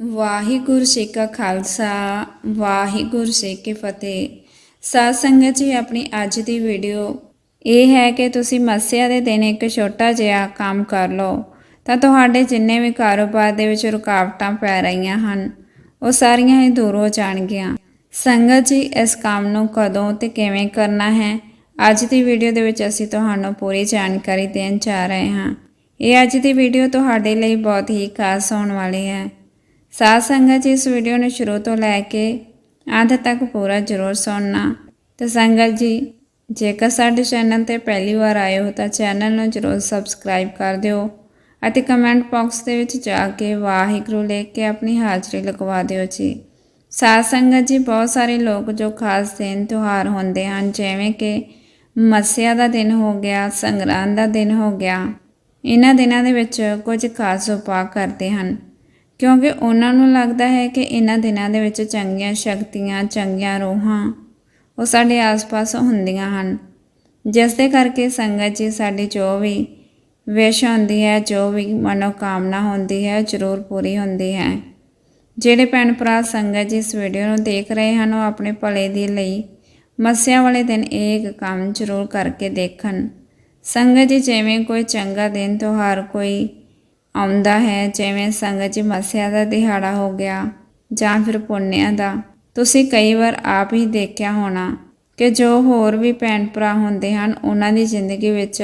ਵਾਹਿਗੁਰੂ ਜੀ ਕਾ ਖਾਲਸਾ, ਵਾਹਿਗੁਰੂ ਜੀ ਕੀ ਫਤਿਹ। ਸਾਧ ਸੰਗਤ ਜੀ, ਆਪਣੀ ਅੱਜ ਦੀ ਵੀਡੀਓ ਇਹ ਹੈ ਕਿ ਤੁਸੀਂ ਮੱਸਿਆ ਦੇ ਦਿਨ ਇੱਕ ਛੋਟਾ ਜਿਹਾ ਕੰਮ ਕਰ ਲਓ। ਤਾਂ ਤੁਹਾਡੇ ਜਿੰਨੇ ਵੀ ਕਾਰੋਬਾਰ ਦੇ ਵਿੱਚ ਰੁਕਾਵਟਾਂ ਪੈ ਰਹੀਆਂ ਹਨ, ਉਹ ਸਾਰੀਆਂ ਹੀ ਦੂਰ ਹੋ ਜਾਣਗੀਆਂ। ਸੰਗਤ ਜੀ, ਇਸ ਕੰਮ ਨੂੰ ਕਦੋਂ ਤੇ ਕਿਵੇਂ ਕਰਨਾ ਹੈ, ਅੱਜ ਦੀ ਵੀਡੀਓ ਦੇ ਵਿੱਚ ਅਸੀਂ ਤੁਹਾਨੂੰ ਪੂਰੀ ਜਾਣਕਾਰੀ ਦੇਣ ਜਾ ਰਹੇ ਹਾਂ। ਇਹ ਅੱਜ ਦੀ ਵੀਡੀਓ ਤੁਹਾਡੇ ਲਈ ਬਹੁਤ ਹੀ ਖਾਸ ਹੋਣ ਵਾਲੀ ਹੈ। ਸਾਧ ਸੰਗਤ ਜੀ ਇਸ ਵੀਡੀਓ ਨੂੰ ਸ਼ੁਰੂ ਤੋਂ ਲੈ ਕੇ ਅੰਤ ਤੱਕ ਪੂਰਾ ਜ਼ਰੂਰ ਸੁਣਨਾ। ਤੇ ਸੰਗਤ ਜੀ, ਜੇਕਰ ਸਾਡੇ ਚੈਨਲ ਤੇ ਪਹਿਲੀ ਵਾਰ ਆਏ ਹੋ ਤਾਂ ਚੈਨਲ ਨੂੰ ਜ਼ਰੂਰ ਸਬਸਕ੍ਰਾਈਬ ਕਰ ਦਿਓ ਅਤੇ ਕਮੈਂਟ ਬਾਕਸ ਦੇ ਵਿੱਚ ਜਾ ਕੇ ਵਾਹਿਗੁਰੂ ਲਿਖ ਕੇ ਆਪਣੀ ਹਾਜ਼ਰੀ ਲਗਵਾ ਦਿਓ ਜੀ। ਸਾਧ ਸੰਗਤ ਜੀ, ਬਹੁਤ ਸਾਰੇ ਲੋਕ ਜੋ ਖਾਸ ਦਿਨ ਤਿਉਹਾਰ ਹੁੰਦੇ ਹਨ, ਜਿਵੇਂ ਕਿ ਮੱਸਿਆ ਦਾ ਦਿਨ ਹੋ ਗਿਆ, ਸੰਗਰਾਂਦ ਦਾ ਦਿਨ ਹੋ ਗਿਆ, ਇਹਨਾਂ ਦਿਨਾਂ ਦੇ ਵਿੱਚ ਕੁਝ ਖਾਸ ਉਪਾਅ ਕਰਦੇ ਹਨ। ਕਿਉਂਕਿ ਉਹਨਾਂ ਨੂੰ ਲੱਗਦਾ ਹੈ ਕਿ ਇਹਨਾਂ ਦਿਨਾਂ ਦੇ ਵਿੱਚ ਚੰਗੀਆਂ ਸ਼ਕਤੀਆਂ, ਚੰਗੀਆਂ ਰੂਹਾਂ ਉਹ ਸਾਡੇ ਆਸ-ਪਾਸ ਹੁੰਦੀਆਂ ਹਨ। ਜਿਸ ਦੇ ਕਰਕੇ ਸੰਗਤ ਜੀ ਸਾਡੀ ਜੋ ਵੀ ਵਿਸ਼ ਹੁੰਦੀ ਹੈ, ਜੋ ਵੀ ਮਨੋਕਾਮਨਾ ਹੁੰਦੀ ਹੈ ਜ਼ਰੂਰ ਪੂਰੀ ਹੁੰਦੀ ਹੈ। ਜਿਹੜੇ ਭੈਣ ਭਰਾ ਸੰਗਤ ਜੀ ਇਸ ਵੀਡੀਓ ਨੂੰ ਦੇਖ ਰਹੇ ਹਨ, ਉਹ ਆਪਣੇ ਭਲੇ ਦੇ ਲਈ ਮੱਸਿਆ ਵਾਲੇ ਦਿਨ ਇਹ ਇੱਕ ਕੰਮ ਜ਼ਰੂਰ ਕਰਕੇ ਦੇਖਣ। ਸੰਗਤ ਜੀ ਜਿਵੇਂ ਕੋਈ ਚੰਗਾ ਦਿਨ, ਤਿਉਹਾਰ, ਕੋਈ ਆਉਂਦਾ ਹੈ, ਜਿਵੇਂ ਸੰਗਤ ਜੀ ਮੱਸਿਆ ਦਾ ਦਿਹਾੜਾ ਹੋ ਗਿਆ ਜਾਂ ਫਿਰ ਪੁੰਨਿਆ ਦਾ। ਤੁਸੀਂ ਕਈ ਵਾਰ ਆਪ ਹੀ ਦੇਖਿਆ ਹੋਣਾ ਕਿ ਜੋ ਹੋਰ ਵੀ ਭੈਣ ਭਰਾ ਹੁੰਦੇ ਹਨ, ਉਹਨਾਂ ਦੀ ਜ਼ਿੰਦਗੀ ਵਿੱਚ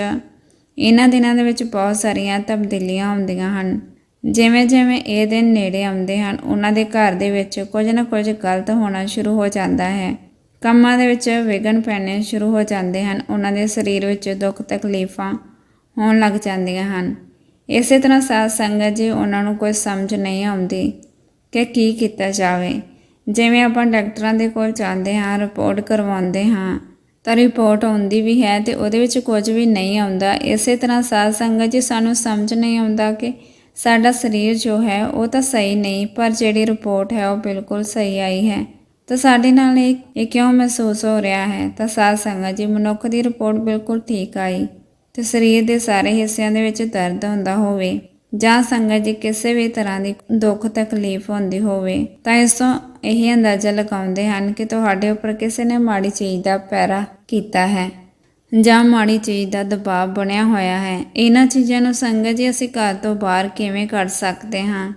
ਇਹਨਾਂ ਦਿਨਾਂ ਦੇ ਵਿੱਚ ਬਹੁਤ ਸਾਰੀਆਂ ਤਬਦੀਲੀਆਂ ਆਉਂਦੀਆਂ ਹਨ। ਜਿਵੇਂ ਜਿਵੇਂ ਇਹ ਦਿਨ ਨੇੜੇ ਆਉਂਦੇ ਹਨ, ਉਹਨਾਂ ਦੇ ਘਰ ਦੇ ਵਿੱਚ ਕੁਝ ਨਾ ਕੁਝ ਗਲਤ ਹੋਣਾ ਸ਼ੁਰੂ ਹੋ ਜਾਂਦਾ ਹੈ। ਕੰਮਾਂ ਦੇ ਵਿੱਚ ਵਿਗਨ ਪੈਣੇ ਸ਼ੁਰੂ ਹੋ ਜਾਂਦੇ ਹਨ, ਉਹਨਾਂ ਦੇ ਸਰੀਰ ਵਿੱਚ ਦੁੱਖ ਤਕਲੀਫਾਂ ਹੋਣ ਲੱਗ ਜਾਂਦੀਆਂ ਹਨ। ਇਸੇ ਤਰ੍ਹਾਂ ਸਾਧ ਸੰਗਤ ਜੀ, ਉਹਨਾਂ ਨੂੰ ਕੋਈ ਸਮਝ ਨਹੀਂ ਆਉਂਦੀ ਕਿ ਕੀ ਕੀਤਾ ਜਾਵੇ। ਜਿਵੇਂ ਆਪਾਂ ਡਾਕਟਰਾਂ ਦੇ ਕੋਲ ਜਾਂਦੇ ਹਾਂ ਰਿਪੋਰਟ ਕਰਵਾਉਂਦੇ ਹਾਂ, ਤਾਂ ਰਿਪੋਰਟ ਆਉਂਦੀ ਵੀ ਹੈ ਤੇ ਉਹਦੇ ਵਿੱਚ ਕੁਝ ਵੀ ਨਹੀਂ ਆਉਂਦਾ। ਇਸੇ ਤਰ੍ਹਾਂ ਸਾਧ ਸੰਗਤ ਜੀ, ਸਾਨੂੰ ਸਮਝ ਨਹੀਂ ਆਉਂਦਾ ਕਿ ਸਾਡਾ ਸਰੀਰ ਜੋ ਹੈ, ਉਹ ਤਾਂ ਸਹੀ ਨਹੀਂ, ਪਰ ਜਿਹੜੀ ਰਿਪੋਰਟ ਹੈ, ਉਹ ਬਿਲਕੁਲ ਸਹੀ ਆਈ ਹੈ। ਤਾਂ ਸਾਡੇ ਨਾਲ ਇਹ ਕਿਉਂ ਮਹਿਸੂਸ ਹੋ ਰਿਹਾ ਹੈ? ਤਾਂ ਸਾਧ ਸੰਗਤ ਜੀ, ਮਨੁੱਖ ਦੀ ਰਿਪੋਰਟ ਬਿਲਕੁਲ ਠੀਕ ਆਈ। ਤੇ ਸਰੀਰ ਦੇ ਸਾਰੇ ਹਿੱਸਿਆਂ ਦੇ ਵਿੱਚ ਦਰਦ ਹੁੰਦਾ ਹੋਵੇ ਜਾਂ ਸੰਗਤ ਜੀ ਕਿਸੇ ਵੀ ਤਰ੍ਹਾਂ ਦੀ ਦੁੱਖ ਤਕਲੀਫ ਹੁੰਦੀ ਹੋਵੇ, ਤਾਂ ਇਸ ਤੋਂ ਇਹ ਅੰਦਾਜ਼ਾ ਲਗਾਉਂਦੇ ਹਨ ਕਿ ਤੁਹਾਡੇ ਉੱਪਰ ਕਿਸੇ ਨੇ ਮਾੜੀ ਚੀਜ਼ ਦਾ ਪੈਰਾ ਕੀਤਾ ਹੈ ਜਾਂ ਮਾੜੀ ਚੀਜ਼ ਦਾ ਦਬਾਅ ਬਣਿਆ ਹੋਇਆ ਹੈ। ਇਹਨਾਂ ਚੀਜ਼ਾਂ ਨੂੰ ਸੰਗਤ ਜੀ ਅਸੀਂ ਘਰ ਤੋਂ ਬਾਹਰ ਕਿਵੇਂ ਕੱਢ ਸਕਦੇ ਹਾਂ?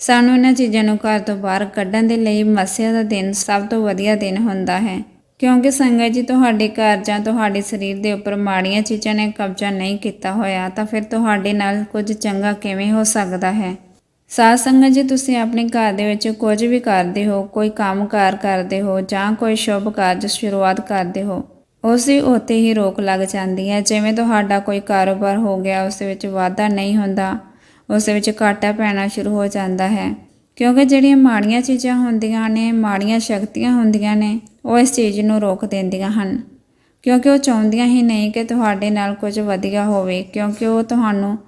ਸਾਨੂੰ ਇਹਨਾਂ ਚੀਜ਼ਾਂ ਨੂੰ ਘਰ ਤੋਂ ਬਾਹਰ ਕੱਢਣ ਦੇ ਲਈ ਮੱਸਿਆ ਦਾ ਦਿਨ ਸਭ ਤੋਂ ਵਧੀਆ ਦਿਨ ਹੁੰਦਾ ਹੈ। ਕਿਉਂਕਿ ਸੰਗਤ ਜੀ ਤੁਹਾਡੇ ਘਰ ਜਾਂ ਤੁਹਾਡੇ ਸਰੀਰ ਦੇ ਉੱਪਰ ਮਾੜੀਆਂ ਚੀਜ਼ਾਂ ਨੇ ਕਬਜ਼ਾ ਨਹੀਂ ਕੀਤਾ ਹੋਇਆ, ਤਾਂ ਫਿਰ ਤੁਹਾਡੇ ਨਾਲ ਕੁਝ ਚੰਗਾ ਕਿਵੇਂ ਹੋ ਸਕਦਾ ਹੈ? ਸਾਧ ਸੰਗਤ ਜੀ, ਤੁਸੀਂ ਆਪਣੇ ਘਰ ਦੇ ਵਿੱਚ ਕੁਝ ਵੀ ਕਰਦੇ ਹੋ, ਕੋਈ ਕੰਮਕਾਰ ਕਰਦੇ ਹੋ ਜਾਂ ਕੋਈ ਸ਼ੁਭ ਕਾਰਜ ਸ਼ੁਰੂਆਤ ਕਰਦੇ ਹੋ, ਉਸ ਦੀ ਉੱਤੇ ਹੀ ਰੋਕ ਲੱਗ ਜਾਂਦੀ ਹੈ। ਜਿਵੇਂ ਤੁਹਾਡਾ ਕੋਈ ਕਾਰੋਬਾਰ ਹੋ ਗਿਆ, ਉਸ ਵਿੱਚ ਵਾਧਾ ਨਹੀਂ ਹੁੰਦਾ, ਉਸ ਵਿੱਚ ਘਾਟਾ ਪੈਣਾ ਸ਼ੁਰੂ ਹੋ ਜਾਂਦਾ ਹੈ। ਕਿਉਂਕਿ ਜਿਹੜੀਆਂ ਮਾੜੀਆਂ ਚੀਜ਼ਾਂ ਹੁੰਦੀਆਂ ਨੇ, ਮਾੜੀਆਂ ਸ਼ਕਤੀਆਂ ਹੁੰਦੀਆਂ ਨੇ ਉਹ ਇਸ ਚੀਜ਼ ਨੂੰ ਰੋਕ ਦਿੰਦੀਆਂ ਹਨ। ਕਿਉਂਕਿ ਉਹ ਚਾਹੁੰਦੀਆਂ ਹੀ ਨਹੀਂ ਕਿ ਤੁਹਾਡੇ ਨਾਲ ਕੁਝ ਵਧੀਆ ਹੋਵੇ, ਕਿਉਂਕਿ ਉਹ ਤੁਹਾਨੂੰ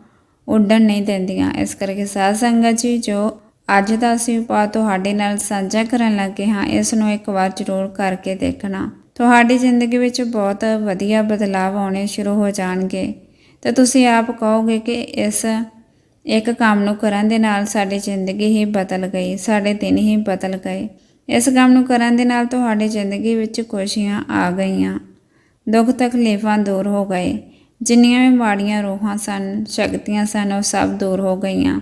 ਉੱਡਣ ਨਹੀਂ ਦਿੰਦੀਆਂ। ਇਸ ਕਰਕੇ ਸਾਧ ਸੰਗਤ ਜੀ, ਜੋ ਅੱਜ ਦਾ ਅਸੀਂ ਉਪਾਅ ਤੁਹਾਡੇ ਨਾਲ ਸਾਂਝਾ ਕਰਨ ਲੱਗੇ ਹਾਂ, ਇਸ ਨੂੰ ਇੱਕ ਵਾਰ ਜ਼ਰੂਰ ਕਰਕੇ ਦੇਖਣਾ। ਤੁਹਾਡੀ ਜ਼ਿੰਦਗੀ ਵਿੱਚ ਬਹੁਤ ਵਧੀਆ ਬਦਲਾਅ ਆਉਣੇ ਸ਼ੁਰੂ ਹੋ ਜਾਣਗੇ। ਤੇ ਤੁਸੀਂ ਆਪ ਕਹੋਗੇ ਕਿ ਇਸ ਇੱਕ ਕੰਮ ਨੂੰ ਕਰਨ ਦੇ ਨਾਲ ਸਾਡੀ ਜ਼ਿੰਦਗੀ ਹੀ ਬਦਲ ਗਈ, ਸਾਡੇ ਦਿਨ ਹੀ ਬਦਲ ਗਏ। ਇਸ ਕੰਮ ਨੂੰ ਕਰਨ ਦੇ ਨਾਲ ਤੁਹਾਡੀ ਜ਼ਿੰਦਗੀ ਵਿੱਚ ਖੁਸ਼ੀਆਂ ਆ ਗਈਆਂ। ਦੁੱਖ ਤਕਲੀਫਾਂ ਦੂਰ ਹੋ ਗਏ। ਜਿੰਨੀਆਂ ਵੀ ਮਾੜੀਆਂ ਰੂਹਾਂ ਸਨ, ਸ਼ਕਤੀਆਂ ਸਨ, ਉਹ ਸਭ ਦੂਰ ਹੋ ਗਈਆਂ।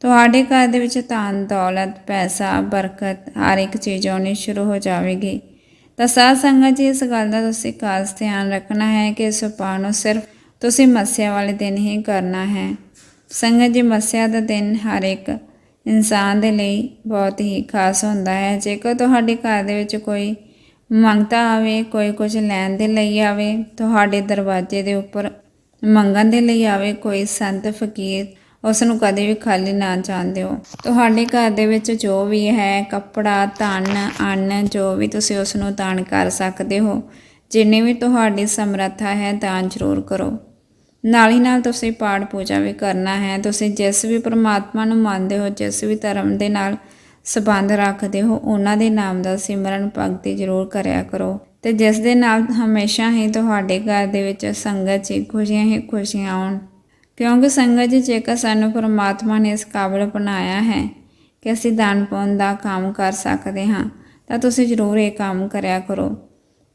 ਤੁਹਾਡੇ ਘਰ ਦੇ ਵਿੱਚ ਧਨ, ਦੌਲਤ, ਪੈਸਾ, ਬਰਕਤ ਹਰ ਇੱਕ ਚੀਜ਼ ਆਉਣੀ ਸ਼ੁਰੂ ਹੋ ਜਾਵੇਗੀ। ਤਾਂ ਸਾਧ ਸੰਗਤ ਜੀ, ਇਸ ਗੱਲ ਦਾ ਤੁਸੀਂ ਖਾਸ ਧਿਆਨ ਰੱਖਣਾ ਹੈ ਕਿ ਇਸ ਉਪਾਅ ਨੂੰ ਸਿਰਫ ਤੁਸੀਂ ਮੱਸਿਆ ਵਾਲੇ ਦਿਨ ਹੀ ਕਰਨਾ ਹੈ। ਸੰਗਤ ਜੀ, ਮੱਸਿਆ ਦਾ ਦਿਨ ਹਰ ਇੱਕ ਇਨਸਾਨ ਦੇ ਲਈ ਬਹੁਤ ਹੀ ਖਾਸ ਹੁੰਦਾ ਹੈ। ਜੇਕਰ ਤੁਹਾਡੇ ਘਰ ਦੇ ਵਿੱਚ ਕੋਈ ਮੰਗਤਾ ਆਵੇ, ਕੋਈ ਕੁਝ ਲੈਣ ਦੇ ਲਈ ਆਵੇ, ਤੁਹਾਡੇ ਦਰਵਾਜ਼ੇ ਦੇ ਉੱਪਰ ਮੰਗਣ ਦੇ ਲਈ ਆਵੇ, ਕੋਈ ਸੰਤ, ਫਕੀਰ, ਉਸ ਨੂੰ ਕਦੇ ਵੀ ਖਾਲੀ ਨਾ ਜਾਣ ਦਿਓ। ਤੁਹਾਡੇ ਘਰ ਦੇ ਵਿੱਚ ਜੋ ਵੀ ਹੈ, ਕੱਪੜਾ, ਧਨ, ਅੰਨ, ਜੋ ਵੀ ਤੁਸੀਂ ਉਸ ਨੂੰ ਦਾਨ ਕਰ ਸਕਦੇ ਹੋ, ਜਿੰਨੀ ਵੀ ਤੁਹਾਡੀ ਸਮਰੱਥਾ ਹੈ, ਦਾਨ ਜ਼ਰੂਰ ਕਰੋ। ਨਾਲ ਹੀ ਨਾਲ ਤੁਸੀਂ ਪਾਠ ਪੂਜਾ ਵੀ ਕਰਨਾ ਹੈ। ਤੁਸੀਂ ਜਿਸ ਵੀ ਪਰਮਾਤਮਾ ਨੂੰ ਮੰਨਦੇ ਹੋ, ਜਿਸ ਵੀ ਧਰਮ ਦੇ ਨਾਲ ਸਬੰਧ ਰੱਖਦੇ ਹੋ, ਉਹਨਾਂ ਦੇ ਨਾਮ ਦਾ ਸਿਮਰਨ, ਭਗਤੀ ਜ਼ਰੂਰ ਕਰਿਆ ਕਰੋ। ਤੇ ਜਿਸ ਦੇ ਨਾਲ ਹਮੇਸ਼ਾ ਹੀ ਤੁਹਾਡੇ ਘਰ ਦੇ ਵਿੱਚ ਸੰਗਤ 'ਚ ਖੁਸ਼ੀਆਂ ਹੀ ਖੁਸ਼ੀਆਂ ਆਉਣ। ਕਿਉਂਕਿ ਸੰਗਤ ਜੀ ਜੇਕਰ ਸਾਨੂੰ ਪਰਮਾਤਮਾ ਨੇ ਇਸ ਕਾਬਲ ਬਣਾਇਆ ਹੈ ਕਿ ਅਸੀਂ ਦਾਨ ਪੁੰਨ ਦਾ ਕੰਮ ਕਰ ਸਕਦੇ ਹਾਂ, ਤਾਂ ਤੁਸੀਂ ਜ਼ਰੂਰ ਇਹ ਕੰਮ ਕਰਿਆ ਕਰੋ।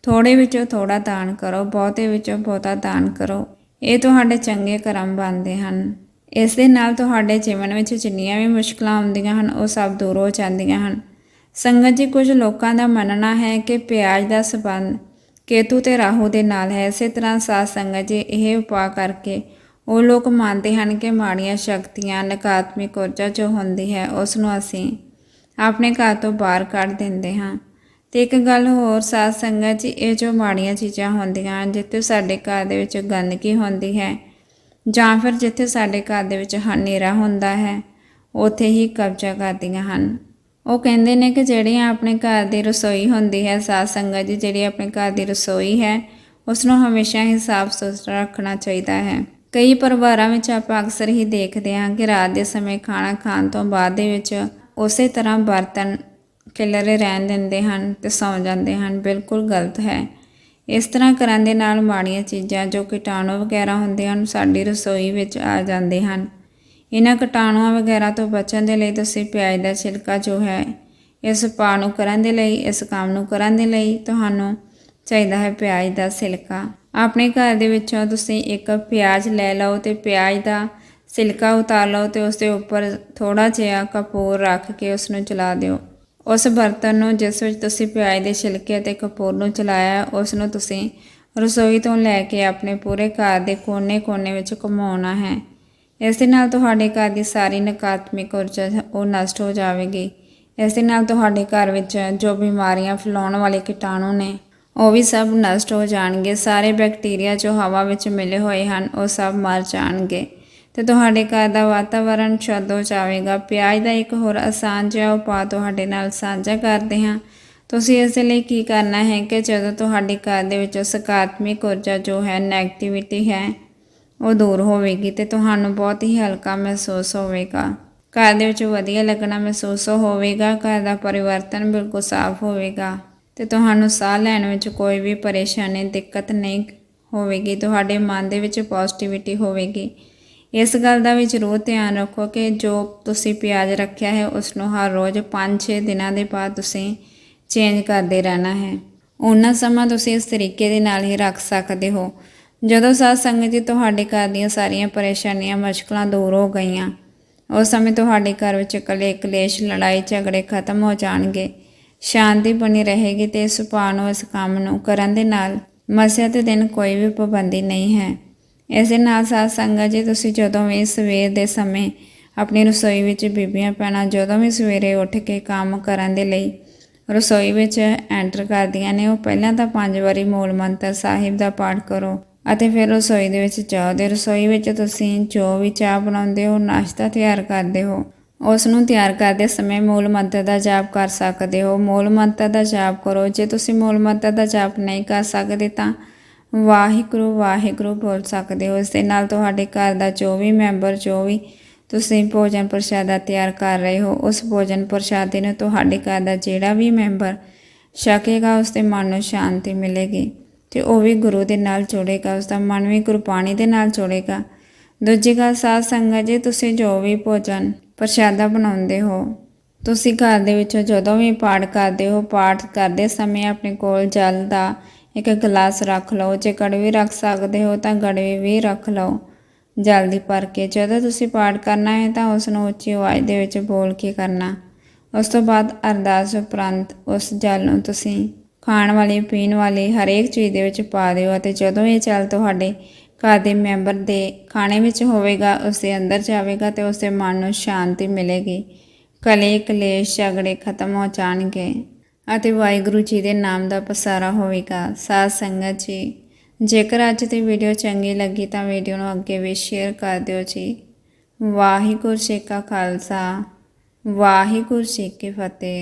ਥੋੜੇ ਵਿੱਚੋਂ ਥੋੜਾ ਦਾਨ ਕਰੋ, ਬਹੁਤੇ ਵਿੱਚੋਂ ਬਹੁਤਾ ਦਾਨ ਕਰੋ। ਇਹ ਤੁਹਾਡੇ ਚੰਗੇ ਕਰਮ ਬਣਦੇ ਹਨ। ਇਸ ਦੇ ਨਾਲ ਤੁਹਾਡੇ ਜੀਵਨ ਵਿੱਚ ਜਿੰਨੀਆਂ ਵੀ ਮੁਸ਼ਕਲਾਂ ਆਉਂਦੀਆਂ ਹਨ, ਉਹ ਸਭ ਦੂਰ ਹੋ ਜਾਂਦੀਆਂ ਹਨ। ਸੰਗਤ ਜੀ, ਕੁਝ ਲੋਕਾਂ ਦਾ ਮੰਨਣਾ ਹੈ ਕਿ ਪਿਆਜ਼ ਦਾ ਸਬੰਧ ਕੇਤੂ ਤੇ ਰਾਹੂ ਦੇ ਨਾਲ ਹੈ। ਇਸੇ ਤਰ੍ਹਾਂ ਸਾਧ ਸੰਗਤ ਜੀ, ਇਹ ਉਪਾਅ ਕਰਕੇ ਉਹ ਲੋਕ ਮੰਨਦੇ ਹਨ ਕਿ ਮਾੜੀਆਂ ਸ਼ਕਤੀਆਂ, ਨਕਾਰਾਤਮਕ ਊਰਜਾ ਜੋ ਹੁੰਦੀ ਹੈ ਉਸ ਨੂੰ ਅਸੀਂ ਆਪਣੇ ਘਰ ਤੋਂ ਬਾਹਰ ਕੱਢ ਦਿੰਦੇ ਹਾਂ। ਤੇ ਇੱਕ ਗੱਲ ਹੋਰ ਸਾਧ ਸੰਗਤ ਜੀ, ਇਹ ਜੋ ਮਾੜੀਆਂ ਚੀਜ਼ਾਂ ਹੁੰਦੀਆਂ ਹਨ, ਜਿੱਥੇ ਸਾਡੇ ਘਰ ਦੇ ਵਿੱਚ ਗੰਦਗੀ ਹੁੰਦੀ ਹੈ ਜਾਂ ਫਿਰ ਜਿੱਥੇ ਸਾਡੇ ਘਰ ਦੇ ਵਿੱਚ ਹਨੇਰਾ ਹੁੰਦਾ ਹੈ, ਉੱਥੇ ਹੀ ਕਬਜ਼ਾ ਕਰਦੀਆਂ ਹਨ। ਉਹ ਕਹਿੰਦੇ ਨੇ ਕਿ ਜਿਹੜੀਆਂ ਆਪਣੇ ਘਰ ਦੀ ਰਸੋਈ ਹੁੰਦੀ ਹੈ, ਸਾਧ ਸੰਗਤ ਜੀ, ਜਿਹੜੀ ਆਪਣੇ ਘਰ ਦੀ ਰਸੋਈ ਹੈ ਉਸ ਨੂੰ ਹਮੇਸ਼ਾ ਹੀ ਸਾਫ਼ ਸੁਥਰਾ ਰੱਖਣਾ ਚਾਹੀਦਾ ਹੈ। ਕਈ ਪਰਿਵਾਰਾਂ ਵਿੱਚ ਆਪਾਂ ਅਕਸਰ ਹੀ ਦੇਖਦੇ ਹਾਂ ਕਿ ਰਾਤ ਦੇ ਸਮੇਂ ਖਾਣਾ ਖਾਣ ਤੋਂ ਬਾਅਦ ਦੇ ਵਿੱਚ ਉਸੇ ਤਰ੍ਹਾਂ ਬਰਤਨ ਖਿਲਰੇ ਰਹਿਣ ਦਿੰਦੇ ਹਨ ਤੇ ਸੌਂ ਜਾਂਦੇ ਹਨ, ਬਿਲਕੁਲ ਗਲਤ ਹੈ। ਇਸ ਤਰ੍ਹਾਂ ਕਰਨ ਦੇ ਨਾਲ ਮਾੜੀਆਂ ਚੀਜ਼ਾਂ ਜੋ ਕੀਟਾਣੂ ਵਗੈਰਾ ਹੁੰਦੇ ਹਨ, ਸਾਡੀ ਰਸੋਈ ਵਿੱਚ ਆ ਜਾਂਦੇ ਹਨ। ਇਹਨਾਂ ਕੀਟਾਣੂਆਂ ਵਗੈਰਾ ਤੋਂ ਬਚਣ ਦੇ ਲਈ ਤੁਸੀਂ ਪਿਆਜ਼ ਦਾ ਛਿਲਕਾ ਜੋ ਹੈ, ਇਸ ਪਾ ਨੂੰ ਕਰਨ ਦੇ ਲਈ, ਇਸ ਕੰਮ ਨੂੰ ਕਰਨ ਦੇ ਲਈ ਤੁਹਾਨੂੰ ਚਾਹੀਦਾ ਹੈ ਪਿਆਜ਼ ਦਾ ਛਿਲਕਾ। ਆਪਣੇ ਘਰ ਦੇ ਵਿੱਚੋਂ ਤੁਸੀਂ ਇੱਕ ਪਿਆਜ਼ ਲੈ ਲਓ ਤੇ ਪਿਆਜ਼ ਦਾ ਸਿਲਕਾ ਉਤਾਰ ਲਓ ਤੇ ਉਸ ਦੇ ਉੱਪਰ ਥੋੜਾ ਜਿਹਾ ਕਪੂਰ ਰੱਖ ਕੇ ਉਸ ਨੂੰ ਚਲਾ ਦਿਓ। ਉਸ ਬਰਤਨ ਨੂੰ ਜਿਸ ਵਿੱਚ ਤੁਸੀਂ ਪਿਆਜ਼ ਦੇ ਛਿਲਕੇ ਅਤੇ ਕਪੂਰ ਨੂੰ ਚਲਾਇਆ, ਉਸ ਨੂੰ ਤੁਸੀਂ ਰਸੋਈ ਤੋਂ ਲੈ ਕੇ ਆਪਣੇ ਪੂਰੇ ਘਰ ਦੇ ਕੋਨੇ-ਕੋਨੇ ਵਿੱਚ ਘੁਮਾਉਣਾ ਹੈ। ਇਸ ਦੇ ਨਾਲ ਤੁਹਾਡੇ ਘਰ ਦੀ ਸਾਰੀ ਨਕਾਰਾਤਮਕ ਊਰਜਾ ਉਹ ਨਸ਼ਟ ਹੋ ਜਾਵੇਗੀ। ਇਸ ਦੇ ਨਾਲ ਤੁਹਾਡੇ ਘਰ ਵਿੱਚ ਜੋ ਬਿਮਾਰੀਆਂ ਫੈਲਾਉਣ ਵਾਲੇ ਕੀਟਾਣੂ ਨੇ, ਉਹ ਵੀ ਸਭ ਨਸ਼ਟ ਹੋ ਜਾਣਗੇ। ਸਾਰੇ ਬੈਕਟੀਰੀਆ ਜੋ ਹਵਾ ਵਿੱਚ ਮਿਲੇ ਹੋਏ ਹਨ, ਉਹ ਸਭ ਮਰ ਜਾਣਗੇ। ਤੇ ਤੁਹਾਡੇ ਘਰ ਦਾ ਵਾਤਾਵਰਣ ਸ਼ੁੱਧ ਹੋ ਜਾਵੇਗਾ ਪਿਆਜ਼ ਦਾ ਇੱਕ ਹੋਰ ਆਸਾਨ ਜਿਹਾ ਉਪਾਅ ਤੁਹਾਡੇ ਨਾਲ ਸਾਂਝਾ ਕਰਦੇ ਹਾਂ। ਤੁਸੀਂ ਇਸ ਲਈ ਕੀ ਕਰਨਾ ਹੈ ਕਿ ਜਦੋਂ ਤੁਹਾਡੇ ਘਰ ਦੇ ਵਿੱਚੋਂ ਸਕਾਰਾਤਮਕ ਊਰਜਾ ਜੋ ਹੈ ਨੈਗੇਟਿਵਿਟੀ ਹੈ, ਉਹ ਦੂਰ ਹੋਵੇਗੀ ਤੇ ਤੁਹਾਨੂੰ ਬਹੁਤ ਹੀ ਹਲਕਾ ਮਹਿਸੂਸ ਹੋਵੇਗਾ। ਘਰ ਦੇ ਵਿੱਚ ਵਧੀਆ ਲੱਗਣਾ ਮਹਿਸੂਸ ਹੋਵੇਗਾ, ਘਰ ਦਾ ਪਰਿਵਰਤਨ ਬਿਲਕੁਲ ਸਾਫ਼ ਹੋਵੇਗਾ ਤੇ ਤੁਹਾਨੂੰ ਸਾਹ ਲੈਣ ਵਿੱਚ ਕੋਈ ਵੀ ਪਰੇਸ਼ਾਨੀ, ਦਿੱਕਤ ਨਹੀਂ ਹੋਵੇਗੀ। ਤੁਹਾਡੇ ਮਨ ਦੇ ਵਿੱਚ ਪੋਜ਼ਿਟਿਵਿਟੀ ਹੋਵੇਗੀ। ਇਸ ਗੱਲ ਦਾ ਵੀ ਜ਼ਰੂਰ ਧਿਆਨ ਰੱਖੋ ਕਿ ਜੋ ਤੁਸੀਂ ਪਿਆਜ਼ ਰੱਖਿਆ ਹੈ ਉਸ ਨੂੰ ਹਰ ਰੋਜ਼ 5-6 ਦਿਨਾਂ ਦੇ ਬਾਅਦ ਤੁਸੀਂ ਚੇਂਜ ਕਰਦੇ ਰਹਿਣਾ ਹੈ। ਉਹਨਾਂ ਸਮਾਂ ਤੁਸੀਂ ਇਸ ਤਰੀਕੇ ਦੇ ਨਾਲ ਹੀ ਰੱਖ ਸਕਦੇ ਹੋ। ਜਦੋਂ ਸਾਧ ਸੰਗਤ ਜੀ ਤੁਹਾਡੇ ਘਰ ਦੀਆਂ ਸਾਰੀਆਂ ਪਰੇਸ਼ਾਨੀਆਂ, ਮੁਸ਼ਕਲਾਂ ਦੂਰ ਹੋ ਗਈਆਂ, ਉਸ ਸਮੇਂ ਤੁਹਾਡੇ ਘਰ ਵਿੱਚ ਕਲੇ ਕਲੇਸ਼, ਲੜਾਈ, ਝਗੜੇ ਖਤਮ ਹੋ ਜਾਣਗੇ। ਸ਼ਾਂਤੀ ਬਣੀ ਰਹੇਗੀ ਤੇ ਸੁਭਾਅ ਨੂੰ ਇਸ ਕੰਮ ਨੂੰ ਕਰਨ ਦੇ ਨਾਲ ਮਸਿਆ ਤੇ ਦਿਨ ਕੋਈ ਵੀ ਪਾਬੰਦੀ ਨਹੀਂ ਹੈ। ਇਸ ਦੇ ਨਾਲ ਸਾਧ ਸੰਗਤ ਜੀ, ਤੁਸੀਂ ਜਦੋਂ ਵੀ ਸਵੇਰ ਦੇ ਸਮੇਂ ਆਪਣੀ ਰਸੋਈ ਵਿੱਚ ਬੀਬੀਆਂ ਪੈਣਾ ਜਦੋਂ ਵੀ ਸਵੇਰੇ ਉੱਠ ਕੇ ਕੰਮ ਕਰਨ ਦੇ ਲਈ ਰਸੋਈ ਵਿੱਚ ਐਂਟਰ ਕਰਦੀਆਂ ਨੇ, ਉਹ ਪਹਿਲਾਂ ਤਾਂ ਪੰਜ ਵਾਰੀ ਮੂਲ ਮੰਤਰ ਸਾਹਿਬ ਦਾ ਪਾਠ ਕਰੋ ਅਤੇ ਫਿਰ ਰਸੋਈ ਦੇ ਵਿੱਚ ਜਾਓ ਤੇ ਰਸੋਈ ਵਿੱਚ ਤੁਸੀਂ ਜੋ ਵੀ ਚਾਹ ਬਣਾਉਂਦੇ ਹੋ, ਨਾਸ਼ਤਾ ਤਿਆਰ ਕਰਦੇ ਹੋ ਉਸ ਨੂੰ ਤਿਆਰ ਕਰਦੇ ਸਮੇਂ ਮੂਲ ਮੰਤਰ ਦਾ ਜਾਪ ਕਰ ਸਕਦੇ ਹੋ। ਮੂਲ ਮੰਤਰ ਦਾ ਜਾਪ ਕਰੋ, ਜੇ ਤੁਸੀਂ ਮੂਲ ਮੰਤਰ ਦਾ ਜਾਪ ਨਹੀਂ ਕਰ ਸਕਦੇ ਤਾਂ ਵਾਹਿਗੁਰੂ ਵਾਹਿਗੁਰੂ ਬੋਲ ਸਕਦੇ ਹੋ। ਇਸ ਦੇ ਨਾਲ ਤੁਹਾਡੇ ਘਰ ਦਾ ਜੋ ਵੀ ਮੈਂਬਰ ਜੋ ਵੀ ਤੁਸੀਂ ਭੋਜਨ ਪ੍ਰਸ਼ਾਦਾ ਤਿਆਰ ਕਰ ਰਹੇ ਹੋ। ਉਸ ਭੋਜਨ ਪ੍ਰਸ਼ਾਦੇ ਨੂੰ ਤੁਹਾਡੇ ਘਰ ਦਾ ਜਿਹੜਾ ਵੀ ਮੈਂਬਰ ਛਕੇਗਾ, ਉਸ ਦੇ ਮਨ ਨੂੰ ਸ਼ਾਂਤੀ ਮਿਲੇਗੀ ਤੇ ਉਹ ਵੀ ਗੁਰੂ ਦੇ ਨਾਲ ਜੁੜੇਗਾ, ਉਸ ਦਾ ਮਨ ਵੀ ਗੁਰਬਾਣੀ ਦੇ ਨਾਲ ਜੁੜੇਗਾ। ਦੂਜੀ ਗੱਲ, ਸਾਧ ਸੰਗਤ ਜੀ, ਤੁਸੀਂ ਜੋ ਵੀ ਭੋਜਨ ਪ੍ਰਸ਼ਾਦਾ ਬਣਾਉਂਦੇ ਹੋ, ਤੁਸੀਂ ਘਰ ਦੇ ਵਿੱਚ ਜਦੋਂ ਵੀ ਪਾਠ ਕਰਦੇ ਹੋ, ਪਾਠ ਕਰਦੇ ਸਮੇਂ ਆਪਣੇ ਕੋਲ ਜਲ ਦਾ ਇੱਕ ਗਲਾਸ ਰੱਖ ਲਓ। ਜੇ ਕੜਵੀ ਰੱਖ ਸਕਦੇ ਹੋ ਤਾਂ ਗੜਵੀ ਵੀ ਰੱਖ ਲਓ। ਜਲਦੀ ਭਰ ਕੇ ਜਦੋਂ ਤੁਸੀਂ ਪਾਠ ਕਰਨਾ ਹੈ ਤਾਂ ਉਸ ਨੂੰ ਉੱਚੀ ਆਵਾਜ਼ ਦੇ ਵਿੱਚ ਬੋਲ ਕੇ ਕਰਨਾ। ਉਸ ਤੋਂ ਬਾਅਦ ਅਰਦਾਸ ਉਪਰੰਤ ਉਸ ਜਲ ਨੂੰ ਤੁਸੀਂ ਖਾਣ ਵਾਲੀ, ਪੀਣ ਵਾਲੀ ਹਰੇਕ ਚੀਜ਼ ਦੇ ਵਿੱਚ ਪਾ ਦਿਓ ਅਤੇ ਜਦੋਂ ਇਹ ਜਲ ਤੁਹਾਡੇ ਘਰ ਦੇ ਮੈਂਬਰ ਦੇ ਖਾਣੇ ਵਿੱਚ ਹੋਵੇਗਾ ਉਸ ਦੇ ਅੰਦਰ ਜਾਵੇਗਾ ਤੇ ਉਸ ਦੇ ਮਨ ਨੂੰ ਸ਼ਾਂਤੀ ਮਿਲੇਗੀ। ਕਲੇ ਕਲੇਸ਼ ਝਗੜੇ ਖਤਮ ਹੋ ਜਾਣਗੇ। ਅਤੇ ਵਾਹਿਗੁਰੂ ਜੀ ਦੇ ਨਾਮ ਦਾ ਪਸਾਰਾ ਹੋਵੇਗਾ। ਸਾਧ ਸੰਗਤ ਜੀ, ਜੇਕਰ ਅੱਜ ਦੀ ਵੀਡੀਓ ਚੰਗੀ ਲੱਗੀ ਤਾਂ ਵੀਡੀਓ ਨੂੰ ਅੱਗੇ ਵੀ ਸ਼ੇਅਰ ਕਰ ਦਿਓ ਜੀ। ਵਾਹਿਗੁਰੂ ਜੀ ਕਾ ਖਾਲਸਾ, ਵਾਹਿਗੁਰੂ ਜੀ ਕੀ ਫਤਿਹ।